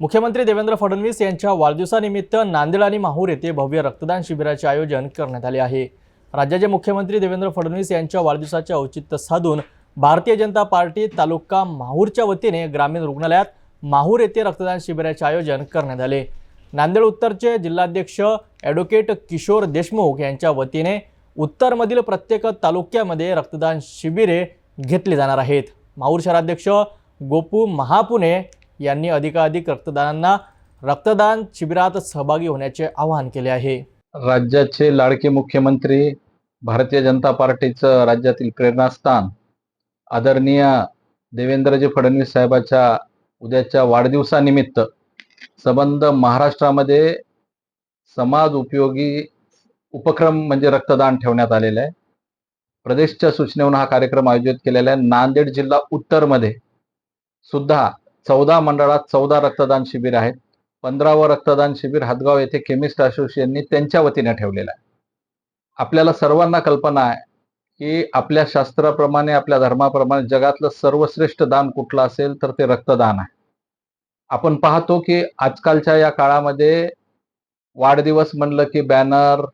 मुख्यमंत्री देवेंद्र फडणवीस यांच्या वाढदिवसानिमित्त नांदेड आणि माहूर येथे भव्य रक्तदान शिबिराचे आयोजन करण्यात आले आहे. राज्याचे मुख्यमंत्री देवेंद्र फडणवीस यांच्या वाढदिवसाचे औचित्य साधून भारतीय जनता पार्टी तालुका माहूरच्या वतीने ग्रामीण रुग्णालयात माहूर येथे रक्तदान शिबिराचे आयोजन करण्यात आले. नांदेड उत्तरचे जिल्हाध्यक्ष ॲडव्होकेट किशोर देशमुख यांच्या वतीने उत्तरमधील प्रत्येक तालुक्यामध्ये रक्तदान शिबिरे घेतली जाणार आहेत. माहूर शहराध्यक्ष गोपू महापुणे यांनी अधिकाधिक रक्तदानांना रक्तदान शिबिरात सहभागी होण्याचे आवाहन केले आहे. राज्याचे लाडके मुख्यमंत्री भारतीय जनता पार्टीचं राज्यातील प्रेरणास्थान आदरणीय देवेंद्रजी फडणवीस साहेबाच्या उद्याच्या वाढदिवसानिमित्त संबंध महाराष्ट्रामध्ये समाज उपयोगी उपक्रम म्हणजे रक्तदान ठेवण्यात आलेलं आहे. प्रदेशच्या सूचनेवरून हा कार्यक्रम आयोजित केलेला आहे. नांदेड जिल्हा उत्तरमध्ये सुद्धा चौदा मंडळात चौदा रक्तदान शिबिर आहेत. पंधरावं रक्तदान शिबिर हातगाव येथे केमिस्ट असोसिएशननी त्यांच्या वतीने ठेवलेलं आहे. आपल्याला सर्वांना कल्पना आहे की आपल्या शास्त्राप्रमाणे आपल्या धर्माप्रमाणे जगातलं सर्वश्रेष्ठ दान कुठलं असेल तर ते रक्तदान आहे. आपण पाहतो की आजकालच्या या काळामध्ये वाढदिवस म्हणलं की बॅनर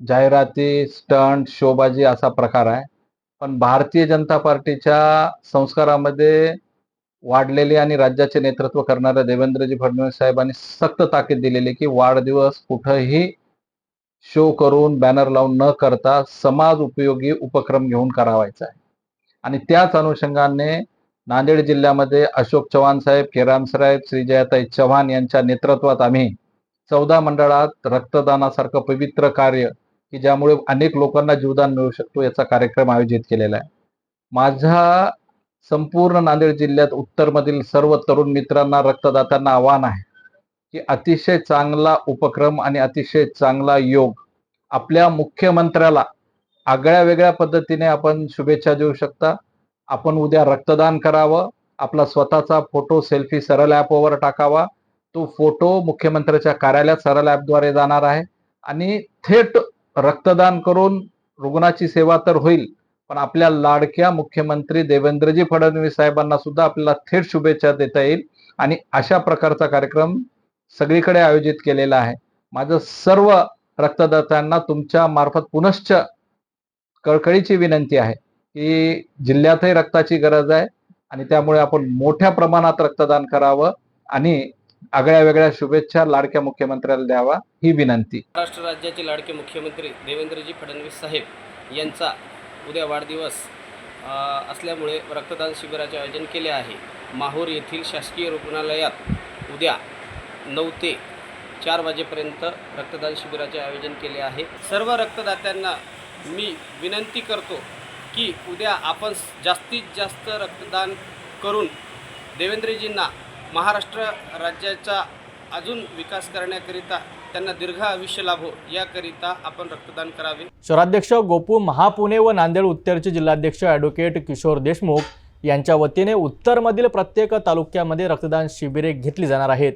जाहिराती स्टंट शोबाजी असा प्रकार आहे. पण भारतीय जनता पार्टीच्या संस्कारामध्ये वाढलेले आणि राज्याचे नेतृत्व करणाऱ्या देवेंद्रजी फडणवीस साहेबांनी सक्त ताकीद दिलेली की वाढदिवस कुठंही शो करून बॅनर लावून न करता समाज उपयोगी उपक्रम घेऊन करावायचा आहे. आणि त्याच अनुषंगाने नांदेड जिल्ह्यामध्ये अशोक चव्हाण साहेब केराम साहेब श्री जयाताई चव्हाण यांच्या नेतृत्वात आम्ही चौदा मंडळात रक्तदानासारखं पवित्र कार्य की ज्यामुळे अनेक लोकांना जीवदान मिळू शकतो याचा कार्यक्रम आयोजित केलेला आहे. माझा संपूर्ण नांदेड जिल्ह्यात उत्तरमधील सर्व तरुण मित्रांना रक्तदात्यांना आव्हान आहे की अतिशय चांगला उपक्रम आणि अतिशय चांगला योग आपल्या मुख्यमंत्र्याला आगळ्या वेगळ्या पद्धतीने आपण शुभेच्छा देऊ शकता. आपण उद्या रक्तदान करावं. आपला स्वतःचा फोटो सेल्फी सरळ ॲपवर टाकावा. तो फोटो मुख्यमंत्र्याच्या कार्यालयात सरळ ॲपद्वारे जाणार आहे. आणि थेट रक्तदान करून रुग्णाची सेवा तर होईल पण आपल्या लाडक्या मुख्यमंत्री देवेंद्रजी फडणवीस साहेबांना सुद्धा आपल्याला थेट शुभेच्छा देता येईल. आणि अशा प्रकारचा कार्यक्रम सगळीकडे आयोजित केलेला आहे. माझं सर्व रक्तदात्यांना तुमच्या मार्फत पुनश्च कळकळीची विनंती आहे की जिल्ह्यातही रक्ताची गरज आहे आणि त्यामुळे आपण मोठ्या प्रमाणात रक्तदान करावं आणि आगळ्या वेगळ्या शुभेच्छा लाडक्या मुख्यमंत्र्याला द्यावा ही विनंती. महाराष्ट्र राज्याचे लाडके मुख्यमंत्री देवेंद्रजी फडणवीस साहेब यांचा उद्या वाढदिवस असल्यामुळे रक्तदान शिबिराचे आयोजन केले आहे. माहूर येथील शासकीय रुग्णालयात उद्या नऊ ते चार वाजेपर्यंत रक्तदान शिबिराचे आयोजन केले आहे. सर्व रक्तदात्यांना मी विनंती करतो की उद्या आपण जास्तीत जास्त रक्तदान करून देवेंद्रजींना महाराष्ट्र राज्याचा अजून विकास करण्याकरिता त्यांना दीर्घ आयुष्य लाभो याकरिता आपण रक्तदान करावे. शहराध्यक्ष गोपू महापुणे व नांदेड उत्तरचे जिल्हाध्यक्ष ॲडव्होकेट किशोर देशमुख यांच्या वतीने उत्तरमधील प्रत्येक तालुक्यामध्ये रक्तदान शिबिरे घेतली जाणार आहेत.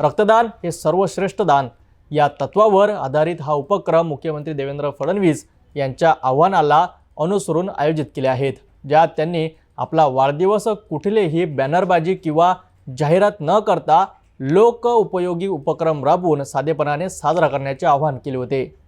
रक्तदान हे सर्वश्रेष्ठ दान. या तत्वावर आधारित हा उपक्रम मुख्यमंत्री देवेंद्र फडणवीस यांच्या आव्हानाला अनुसरून आयोजित केले आहेत. ज्यात त्यांनी आपला वाढदिवस कुठलेही बॅनरबाजी किंवा जाहिरात न करता लोक उपयोगी उपक्रम राबवून साधेपणाने साजरा करण्याचे आवाहन केले होते.